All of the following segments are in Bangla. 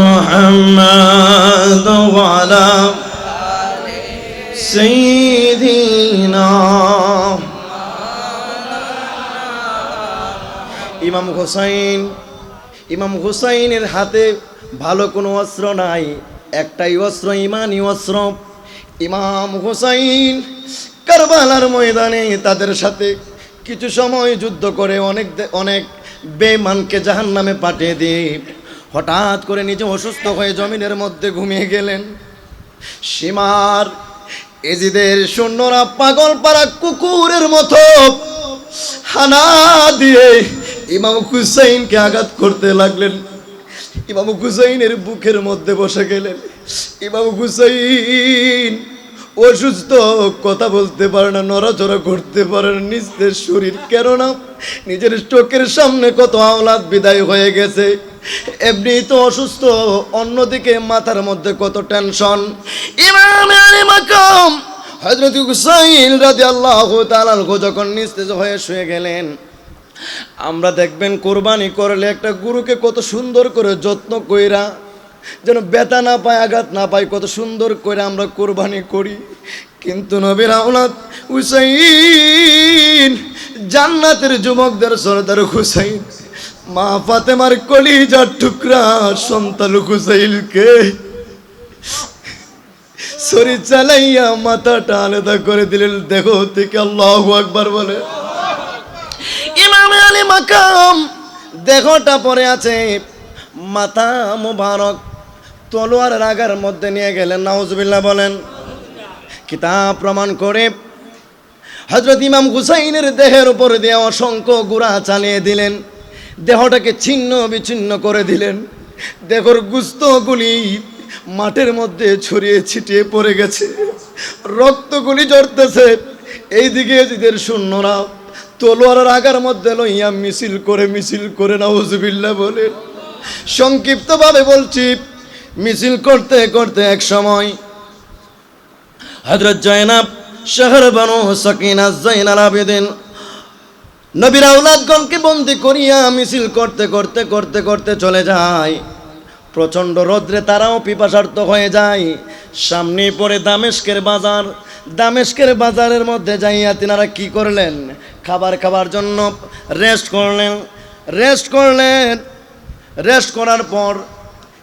محمد وعلى سيدنا ইমাম হোসাইন ইমাম হোসাইনের হাতে ভালো কোনো অস্ত্র নাই একটাই অস্ত্র ইমানি অস্ত্র ইমাম হোসাইন কারবালার ময়দানে তাদের সাথে কিছু সময় যুদ্ধ করে অনেক দে- অনেক বেমানকে জাহান নামে পাঠিয়ে দিয়ে হঠাৎ করে নিজে অসুস্থ হয়ে জমিনের মধ্যে ঘুমিয়ে গেলেন। সীমার এজিদের সৈন্যরা পাগল পাড়া কুকুরের মতো হানা দিয়ে ইমাম হুসাইনকে আঘাত করতে লাগলেন। ইমাম হুসাইনের বুকের মধ্যে বসে গেলেন। ইমাম হুসাইন অসুস্থ, কথা বলতে পারে না, নড়াচড়া করতে পারে না, নিজের শরীর কেননা নিজের চোখের সামনে কত আওলাদ বিদায় হয়ে গেছে। এমনি তো অসুস্থ, অন্যদিকে মাথার মধ্যে কত টেনশন। ইমাম হজরত হুসাইন রাজি আল্লাহ যখন নিস্তেজ হয়ে শুয়ে গেলেন, আমরা দেখবেন কোরবানি করলে একটা গুরুকে কত সুন্দর করে যত্ন কইরা, যেন ব্যথা না পায়, আঘাত না পায়, কত সুন্দর করে আমরা কোরবানি করি। কিন্তু নবীর আওলাদ হুসাইন, জান্নাতের যুবকদের সরদার হুসাইন মা ফাতেমার কলিজার টুকরা সন্তান হুসাইলকে শরীর চালাইয়া মাথাটা আলাদা করে দিলেন। দেখো থেকে আল্লাহ আকবার বলে। ইমাম আলী মাকাম, দেহটা পরে আছে। মাথা মুবারক, তলোয়ার রাগার মধ্যে নিয়ে গেলেন। নাউজুবিল্লাহ বলেন, কিতাব প্রমাণ করে হজরত ইমাম হুসাইনের দেহের উপর দিয়ে অসংখ্য গুড়া চালিয়ে দিলেন। দেহটাকে ছিন্ন বিচ্ছিন্ন করে দিলেন। দেহর গুস্তগুলি মাঠের মধ্যে ছড়িয়ে ছিটিয়ে পড়ে গেছে। রক্তগুলি জড়তেছে এইদিকে এদের শূন্যরা তলোয়ারের আগার মধ্যে লইয়া মিছিল করে মিছিল করে নাউজুবিল্লাহ বলে। সংক্ষিপ্তভাবে বলছি, মিছিল করতে করতে এক সময় হজরত জয়নাব, শহর বানু সকিনা জৈনাল আবেদিন নবীর আউলাদগণকে বন্দি করিয়া মিছিল করতে করতে করতে করতে চলে যায়। প্রচণ্ড রৌদ্রে তারাও পিপাসার্থ হয়ে যায়। সামনে পড়ে দামেস্কের বাজার। দামেস্কের বাজারের মধ্যে যাইয়া তিনারা কি করলেন? খাবার খাবার জন্য রেস্ট করলেন। রেস্ট করলেন। রেস্ট করার পর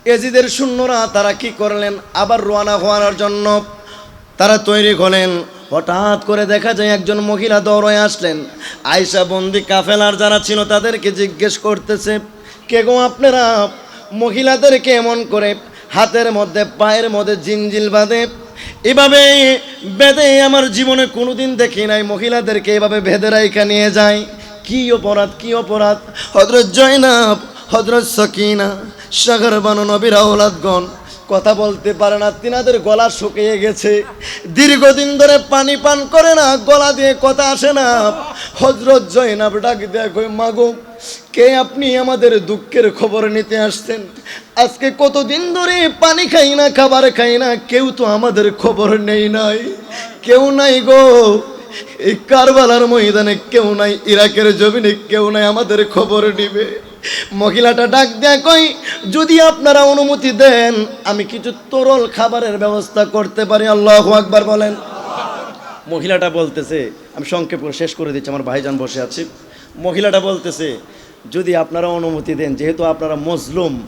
এজিদের শূন্যরা তারা কি করলেন? আবার রোয়ানা হওয়ার জন্য তারা তৈরি হলেন। হঠাৎ করে দেখা যায় একজন মহিলা দৌড়ে আসলেন। আয়সা বন্দি কাফেলার যারা ছিল তাদেরকে জিজ্ঞেস করতেছে, কে গো আপনারা? মহিলাদেরকে এমন করে হাতের মধ্যে, পায়ের মধ্যে জিনজিল বাঁধে। এভাবে বেঁধে আমার জীবনে কোনোদিন দেখি নাই, মহিলাদেরকে এভাবে বেঁধে রাইখা নিয়ে যায়। কি অপরাধ কি অপরাধ? হজরত জয়নাব হজরত সকিনা সাগর বানু নবীর আওলাদগণ কথা বলতে পারে না, তিনাদের গলা শুকিয়ে গেছে। দীর্ঘদিন ধরে পানি পান করে না, গলা দিয়ে কথা আসে না। হজরত জয়নাব ডাক দেখো মাগো, কে আপনি আমাদের দুঃখের খবর নিতে আসছেন? আজকে কতদিন ধরে পানি খাই না, খাবার খাই না, কেউ তো আমাদের খবর নেই নাই। কেউ নাই গো। এই কারবালার ময়দানে কেউ নাই, ইরাকের জমিনে কেউ নাই আমাদের খবর নিবে। মহিলাটা ডাক দেয়া কই যদি আপনারা অনুমতি দেন, আমি কিছু তরল খাবারের ব্যবস্থা করতে পারি। আল্লাহ আকবার বলেন। মহিলাটা বলতেছে, আমি সংক্ষেপ শেষ করে দিচ্ছি, আমার ভাইজান বসে আছি। মহিলাটা বলতেছে, যদি আপনারা অনুমতি দেন, যেহেতু আপনারা মজলুম,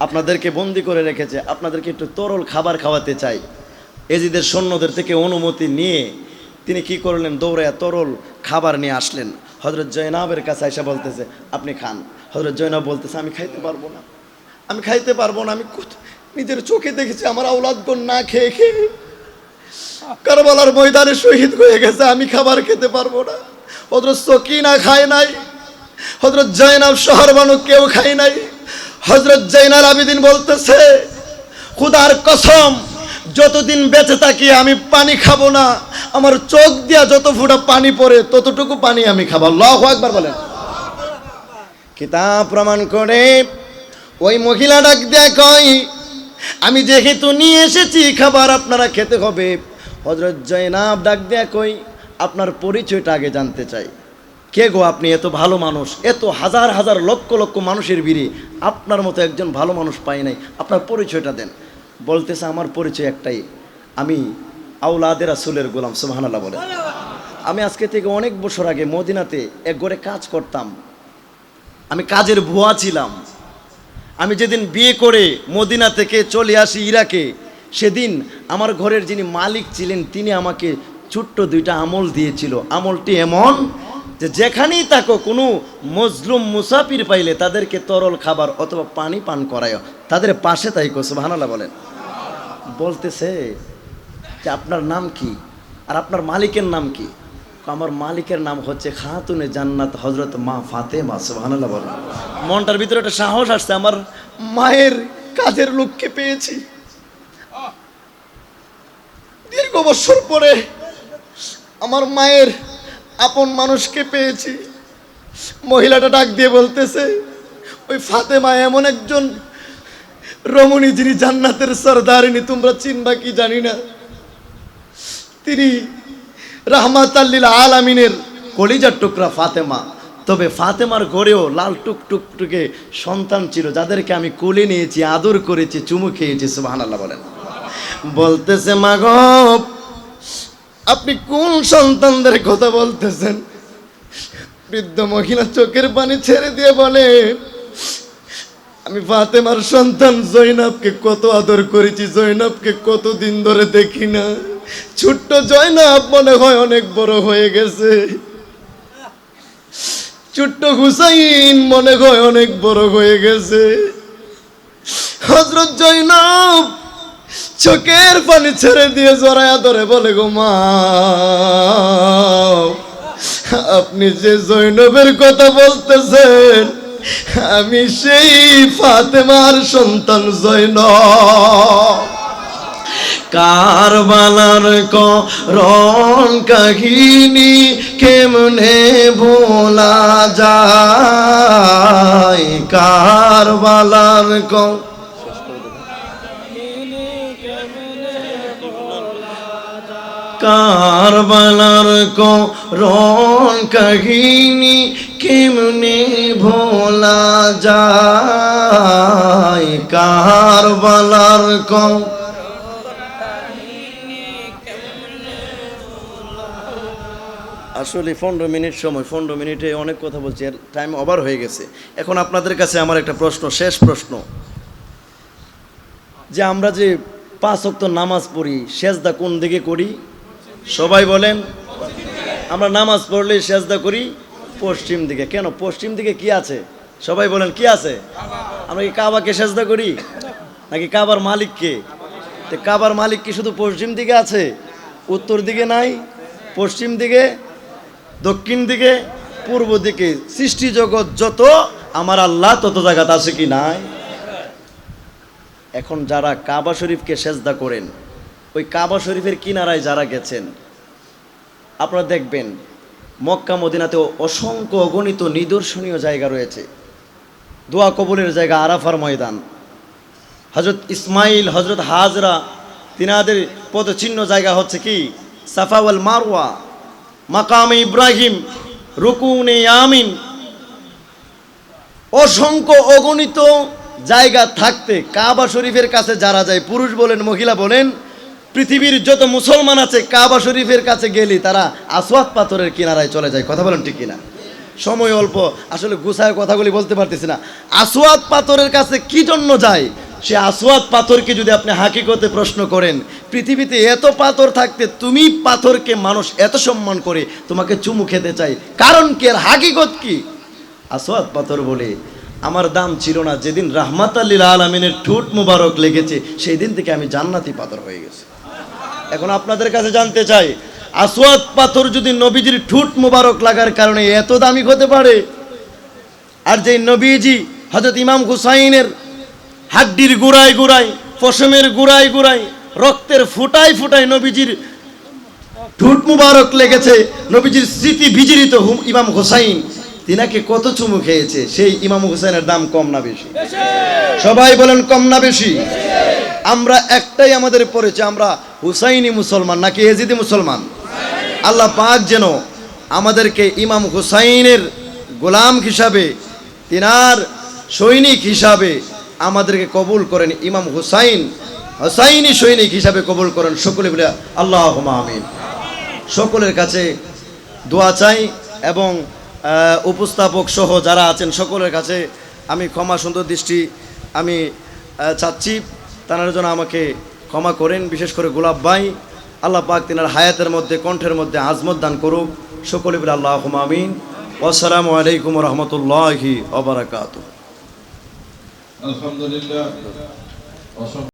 আপনাদেরকে বন্দি করে রেখেছে, আপনাদেরকে একটু তরল খাবার খাওয়াতে চাই। এজিদের সৈন্যদের থেকে অনুমতি নিয়ে তিনি কি করলেন? দৌড়ায় তরল খাবার নিয়ে আসলেন। হজরত জয়নাবের কাছে এসে বলতেছে, আপনি খান। হজরত জয়নাব বলতেছে, আমি খাইতে পারব না। আমি খাইতে পারব না। আমি নিজের চোখে দেখেছি আমার আউলাদগণ না খেয়ে খেয়ে। কারবালার ময়দানে শহীদ হয়ে গেছে, আমি খাবার খেতে পারব না। হজরত সকিনা খায় নাই। হজরত জয়নাব শহর মানুষ কেউ খায় নাই। হজরত জৈনাল আবিদিন বলতেছে, খুদার কসম, যতদিন বেঁচে থাকি আমি পানি খাব না। আমার চোখ দিয়া যত ফুটা পানি পড়ে, ততটুকু পানি আমি খাব। আল্লাহ একবার বলেন। কিতাব প্রমাণ করে ওই মহিলা ডাক দেয় আমি যেহেতু নিয়ে এসেছি, খাবার আপনারা খেতে হবে। হজরত জয়নাব ডাক দেয়া কই আপনার পরিচয়টা আগে জানতে চাই। কে গো আপনি এত ভালো মানুষ? এত হাজার হাজার লক্ষ লক্ষ মানুষের ভিড়ে আপনার মতো একজন ভালো মানুষ পাই নাই। আপনার পরিচয়টা দেন। বলতেছে, আমার পরিচয় একটাই। আমি আউলাদের রাসুলের গোলাম, সুবহানাল্লাহ বলে। আমি আজকে থেকে অনেক বছর আগে মদিনাতে এক ঘরে কাজ করতাম। আমি কাজের ভুয়া ছিলাম। আমি যেদিন বিয়ে করে মদিনা থেকে চলে আসি ইরাকে, সেদিন আমার ঘরের যিনি মালিক ছিলেন, তিনি আমাকে ছোট্ট দুইটা আমল দিয়েছিল। আমলটি এমন যে যেখানেই থাকো, কোনো মজলুম মুসাফির পাইলে তাদেরকে তরল খাবার অথবা পানি পান করায়। তাদের পাশে তাই সুবহানাল্লাহ বলেন। বলতেছে যে, আপনার নাম কি? আর আপনার মালিকের নাম কি? আমার মালিকের নাম হচ্ছে খাতুনে জান্নাত হজরত মা ফাতেমা, সুবহানাল্লাহ বলেন। মনটার ভিতরে একটা সাহস আসছে, আমার মায়ের কাজের লোককে পেয়েছি। দীর্ঘ বছর পরে আমার মায়ের আপন মানুষকে পেয়েছি। মহিলাটা ডাক দিয়ে বলতেছে, ওই ফাতেমা এমন একজন রমণী যিনি জান্নাতের সর্দারিনী, তোমরা চিনবা কি জানি না। তিনি রাহমাত আলামিনের কলিজার টুকরা ফাতেমা। তবে ফাতেমার ঘরেও লাল টুক টুক টুকে সন্তান ছিল, যাদেরকে আমি কোলে নিয়েছি, আদর করেছি, চুমু খেয়েছি, সুবহানাল্লাহ বলেন। বলতেছে, মাগ, আপনি কোন সন্তানদের কথা বলতেছেন? বৃদ্ধ মহিলা চোখের পানি ছেড়ে দিয়ে বলে, আমি ফাতেমার সন্তান জৈনবকে কত আদর করেছি, জৈনবকে কত দিন ধরে দেখি না। ছোট্ট জয়নাব মনে হয় অনেক বড় হয়ে গেছে। ছোট্ট হুসাইন মনে হয় অনেক বড় হয়ে গেছে। হজরত জৈনব চোখের পানি ছেড়ে দিয়ে জড়ায়া ধরে বলে, গো মা, আপনি যে জৈনবের কথা বলতেছেন, আমি সেই ফাতেমার সন্তান জৈনব কারবালার করণ কাহিনী কেমনে ভোলা যায়? কারবালার ক কারবালার করণ কাহিনী কেমনে ভোলা যায়? কারবালার কম আসলে পনেরো মিনিট সময়, পনেরো মিনিটে অনেক কথা বলছি টাইম ওভার হয়ে গেছে। এখন আপনাদের কাছে আমার একটা প্রশ্ন, শেষ প্রশ্ন। যে আমরা যে পাঁচ অক্ত নামাজ পড়ি, সেজদা কোন দিকে করি? সবাই বলেন, আমরা নামাজ পড়লে সেজদা করি পশ্চিম দিকে। কেন? পশ্চিম দিকে কি আছে? সবাই বলেন, কি আছে? আমরা কি কাবাকে সেজদা করি? নাকি কাবার মালিককে? তো কাবার মালিক কি শুধু পশ্চিম দিকে আছে? উত্তর দিকে নাই? পশ্চিম দিকে দক্ষিণ দিকে, পূর্ব দিকে, সৃষ্টি জগৎ যত, আমার আল্লাহ তত জায়গাতে আছে কি নাই? এখন যারা কাবা শরীফকে সেজদা করেন, ওই কাবা শরীফের কিনারায় যারা গেছেন, আপনারা দেখবেন, মক্কা মদিনাতে অসংখ্য অগণিত নিদর্শনীয় জায়গা রয়েছে। দোয়া কবুলের জায়গা আরাফার ময়দান। হজরত ইসমাইল হজরত হাজরা, তিনাদের পদচিহ্ন জায়গা হচ্ছে কি? সাফাওয়াল মারওয়া। মাকামে ইব্রাহিম, রুকুনে আমিন অসংখ্য অগণিত জায়গা থাকতে কাবা শরীফের কাছে যারা যায়, পুরুষ বলেন, মহিলা বলেন, পৃথিবীর যত মুসলমান আছে কাবা শরীফের কাছে গেলে তারা আসওয়াত পাথরের কিনারায় চলে যায়। কথা বলেন ঠিক কিনা? সময় অল্প, আসলে গুছায় কথাগুলি বলতে পারতেছি না। আসওয়াত পাথরের কাছে কি জন্য যায়? সে আসওয়াত পাথরকে যদি আপনি হাকিকতে প্রশ্ন করেন, পৃথিবীতে এত পাথর থাকতে তুমি পাথরকে মানুষ এত সম্মান করে তোমাকে চুমু খেতে চাই কারণ কি আর হাকিকত কি? আসওয়াত পাথর বলে, আমার দাম ছিল না, যেদিন রাহমাত আল্লিল আলমিনের ঠোঁট মুবারক লেগেছে সেই দিন থেকে আমি জান্নাতি পাথর হয়ে গেছি। এখন আপনাদের কাছে জানতে চাই আসওয়াত পাথর যদি নবীজির ঠোঁট মুবারক লাগার কারণে এত দামি হতে পারে? আর যে নবীজি হজরত ইমাম হুসাইনের হাড্ডির গুড়ায় গুড়ায়, পশমের গুড়ায় গুড়ায়, রক্তের ফুটায় ফুটায় নবীজির ঠোঁট মুবারক লেগেছে, নবীজির স্মৃতি বিজড়িত ইমাম হোসাইন। তিনাকে কত চুমু খেয়েছে, সেই ইমাম হোসেনের দাম কম না বেশি। সবাই বলেন কম না বেশি। আমরা একটাই আমাদের পরিচয়, আমরা হুসাইনি মুসলমান নাকি এজিদি মুসলমান? আল্লাহ পাক যেন আমাদেরকে ইমাম হুসাইনের গোলাম হিসাবে, তিনার সৈনিক হিসাবে আমাদেরকে কবুল করেন ইমাম হুসাইন। হুসাইনি সৈনিক হিসাবে কবুল করেন, সকলে বলে আল্লাহ আমিন। সকলের কাছে দোয়া চাই এবং উপস্থাপক সহ যারা আছেন সকলের কাছে আমি ক্ষমা সুন্দর দৃষ্টি আমি চাচ্ছি। তারা যেন আমাকে ক্ষমা করেন, বিশেষ করে গোলাপ ভাই। আল্লাহ পাক তিনার হায়াতের মধ্যে, কণ্ঠের মধ্যে আজমত দান করুক। সকলে বলে আল্লাহ আমিন। আসসালামু আলাইকুম রহমতুল্লাহি অবরাকাত আলহামদুলিল্লাহ অসংখ্য